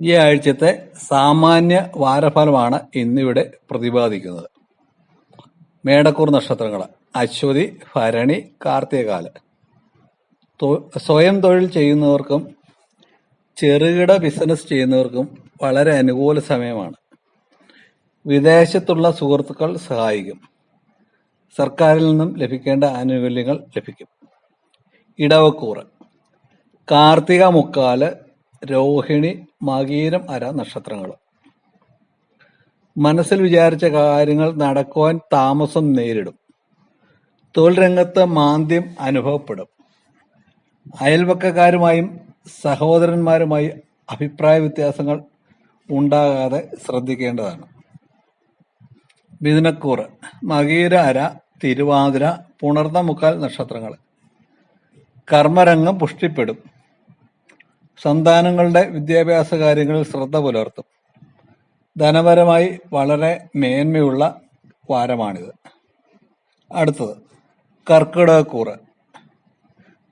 ഈ ആഴ്ചത്തെ സാമാന്യ വാരഫലമാണ് ഇന്നിവിടെ പ്രതിപാദിക്കുന്നത്. മേടക്കൂർ നക്ഷത്രങ്ങൾ അശ്വതി ഭരണി കാർത്തികകാൽ. സ്വയം തൊഴിൽ ചെയ്യുന്നവർക്കും ചെറുകിട ബിസിനസ് ചെയ്യുന്നവർക്കും വളരെ അനുകൂല സമയമാണ്. വിദേശത്തുള്ള സുഹൃത്തുക്കൾ സഹായിക്കും. സർക്കാരിൽ നിന്നും ലഭിക്കേണ്ട ആനുകൂല്യങ്ങൾ ലഭിക്കും. ഇടവക്കൂറ് കാർത്തിക മുക്കാൽ രോഹിണി മകീരം അര നക്ഷത്രങ്ങൾ മനസ്സിൽ വിചാരിച്ച കാര്യങ്ങൾ നടക്കുവാൻ താമസം നേരിടും. തൊഴിൽ രംഗത്ത് മാന്ദ്യം അനുഭവപ്പെടും. അയൽവക്കക്കാരുമായും സഹോദരന്മാരുമായി അഭിപ്രായ വ്യത്യാസങ്ങൾ ഉണ്ടാകാതെ ശ്രദ്ധിക്കേണ്ടതാണ്. മിഥുനക്കൂറ് മകീര അര തിരുവാതിര പുണർന്ന മുക്കാൽ നക്ഷത്രങ്ങൾ കർമ്മരംഗം പുഷ്ടിപ്പെടും. സന്താനങ്ങളുടെ വിദ്യാഭ്യാസ കാര്യങ്ങളിൽ ശ്രദ്ധ പുലർത്തും. ധനപരമായി വളരെ മേന്മയുള്ള വാരമാണിത്. അടുത്തത് കർക്കിടകക്കൂറ്.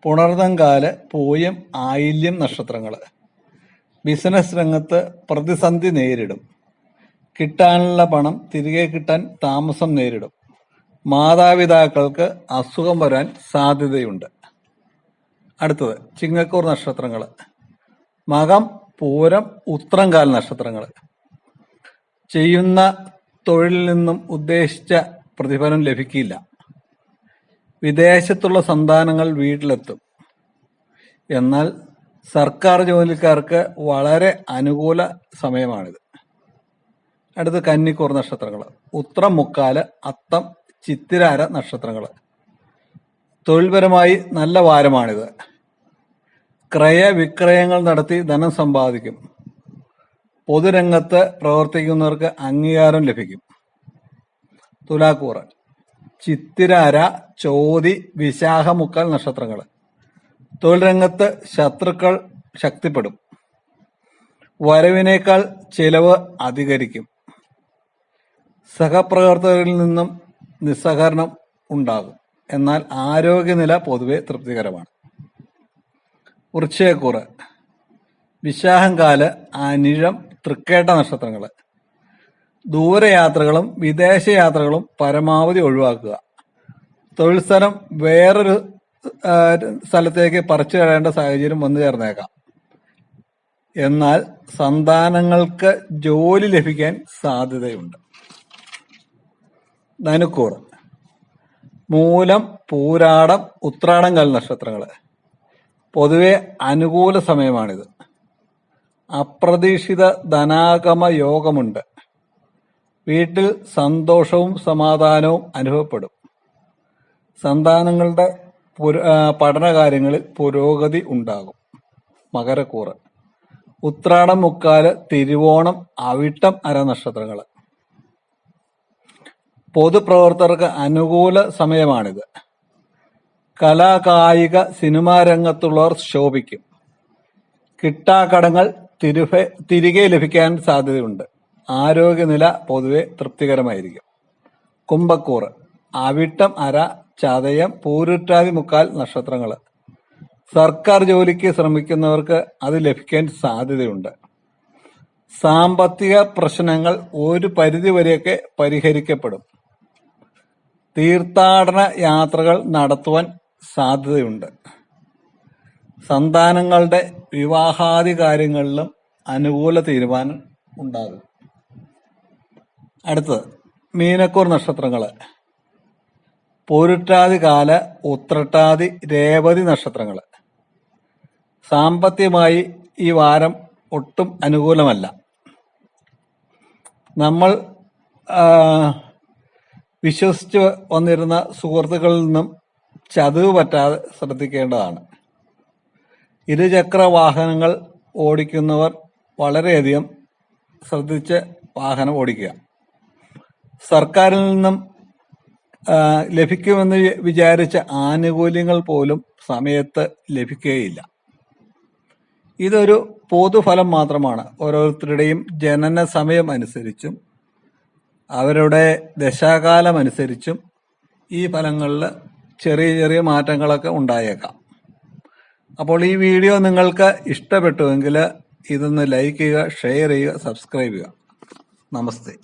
പുണർതങ്കാൽ പൂയം ആയില്യം നക്ഷത്രങ്ങൾ ബിസിനസ് രംഗത്ത് പ്രതിസന്ധി നേരിടും. കിട്ടാനുള്ള പണം തിരികെ കിട്ടാൻ താമസം നേരിടും. മാതാപിതാക്കൾക്ക് അസുഖം വരാൻ സാധ്യതയുണ്ട്. അടുത്തത് ചിങ്ങക്കൂർ നക്ഷത്രങ്ങൾ മകം പൂരം ഉത്രംകാൽ നക്ഷത്രങ്ങൾ. ചെയ്യുന്ന തൊഴിലിൽ നിന്നും ഉദ്ദേശിച്ച പ്രതിഫലം ലഭിക്കില്ല. വിദേശത്തുള്ള സന്താനങ്ങൾ വീട്ടിലെത്തും. എന്നാൽ സർക്കാർ ജോലിക്കാർക്ക് വളരെ അനുകൂല സമയമാണിത്. അടുത്ത് കന്നിക്കൂർ നക്ഷത്രങ്ങൾ ഉത്രം മുക്കാൽ അത്തം ചിത്തിരാര നക്ഷത്രങ്ങൾ. തൊഴിൽപരമായി നല്ല വാരമാണിത്. ക്രയവിക്രയങ്ങൾ നടത്തി ധനം സമ്പാദിക്കും. പൊതുരംഗത്ത് പ്രവർത്തിക്കുന്നവർക്ക് അംഗീകാരം ലഭിക്കും. തുലാക്കൂറ് ചിത്തിരാര ചോതി വിശാഖമുക്കാൽ നക്ഷത്രങ്ങൾ. തൊഴിൽ രംഗത്ത് ശത്രുക്കൾ ശക്തിപ്പെടും. വരവിനേക്കാൾ ചെലവ് അധികരിക്കും. സഹപ്രവർത്തകരിൽ നിന്നും നിസ്സഹകരണം ഉണ്ടാകും. എന്നാൽ ആരോഗ്യനില പൊതുവെ തൃപ്തികരമാണ്. വൃശ്ചയക്കൂറ് വിശാഹംകാൽ അനിഴം തൃക്കേട്ട നക്ഷത്രങ്ങൾ ദൂരയാത്രകളും വിദേശയാത്രകളും പരമാവധി ഒഴിവാക്കുക. തൊഴിൽ സ്ഥലം വേറൊരു സ്ഥലത്തേക്ക് പറിച്ചു കളയേണ്ട സാഹചര്യം വന്നു ചേർന്നേക്കാം. എന്നാൽ സന്താനങ്ങൾക്ക് ജോലി ലഭിക്കാൻ സാധ്യതയുണ്ട്. ധനുക്കൂർ മൂലം പൂരാടം ഉത്രാടം കാല നക്ഷത്രങ്ങൾ പൊതുവെ അനുകൂല സമയമാണിത്. അപ്രതീക്ഷിത ധനാഗമ യോഗമുണ്ട്. വീട്ടിൽ സന്തോഷവും സമാധാനവും അനുഭവപ്പെടും. സന്താനങ്ങളുടെ പഠനകാര്യങ്ങളിൽ പുരോഗതി ഉണ്ടാകും. മകരക്കൂറ്. ഉത്രാടം മുക്കാൽ തിരുവോണം അവിട്ടം അര നക്ഷത്രങ്ങൾ പൊതുപ്രവർത്തകർക്ക് അനുകൂല സമയമാണിത്. കലാകായിക സിനിമാ രംഗത്തുള്ളവർ ശോഭിക്കും. കിട്ടാക്കടങ്ങൾ തിരികെ ലഭിക്കാൻ സാധ്യതയുണ്ട്. ആരോഗ്യനില പൊതുവെ തൃപ്തികരമായിരിക്കും. കുംഭക്കൂറ് അവിട്ടം അര ചതയം പൂരുറ്റാതി മുക്കാൽ നക്ഷത്രങ്ങൾ. സർക്കാർ ജോലിക്ക് ശ്രമിക്കുന്നവർക്ക് അത് ലഭിക്കാൻ സാധ്യതയുണ്ട്. സാമ്പത്തിക പ്രശ്നങ്ങൾ ഒരു പരിധിവരെയൊക്കെ പരിഹരിക്കപ്പെടും. തീർത്ഥാടന യാത്രകൾ നടത്തുവാൻ സാധ്യതയുണ്ട്. സന്താനങ്ങളുടെ വിവാഹാദി കാര്യങ്ങളിലും അനുകൂല തീരുമാനം ഉണ്ടാകും. അടുത്തത് മീനക്കൂർ നക്ഷത്രങ്ങൾ പൊരുട്ടാതി കാല ഉത്രട്ടാതി രേവതി നക്ഷത്രങ്ങൾ സാമ്പത്തികമായി ഈ വാരം ഒട്ടും അനുകൂലമല്ല. നമ്മൾ വിശ്വസിച്ച് വന്നിരുന്ന സുഹൃത്തുക്കളിൽ നിന്നും ചതിവ് പറ്റാതെ ശ്രദ്ധിക്കേണ്ടതാണ്. ഇരുചക്ര വാഹനങ്ങൾ ഓടിക്കുന്നവർ വളരെയധികം ശ്രദ്ധിച്ച് വാഹനം ഓടിക്കുക. സർക്കാരിൽ നിന്നും ലഭിക്കുമെന്ന് വിചാരിച്ച ആനുകൂല്യങ്ങൾ പോലും സമയത്ത് ലഭിക്കുകയില്ല. ഇതൊരു പൊതുഫലം മാത്രമാണ്. ഓരോരുത്തരുടെയും ജനന സമയം അനുസരിച്ചും അവരുടെ ദശാകാലം അനുസരിച്ചും ഈ ഫലങ്ങളിൽ ചെറിയ ചെറിയ മാറ്റങ്ങളൊക്കെ ഉണ്ടായേക്കാം. അപ്പോൾ ഈ വീഡിയോ നിങ്ങൾക്ക് ഇഷ്ടപ്പെട്ടുവെങ്കിൽ ഇതൊന്ന് ലൈക്ക് ചെയ്യുക ഷെയർ ചെയ്യുക സബ്സ്ക്രൈബ് ചെയ്യുക. നമസ്തേ.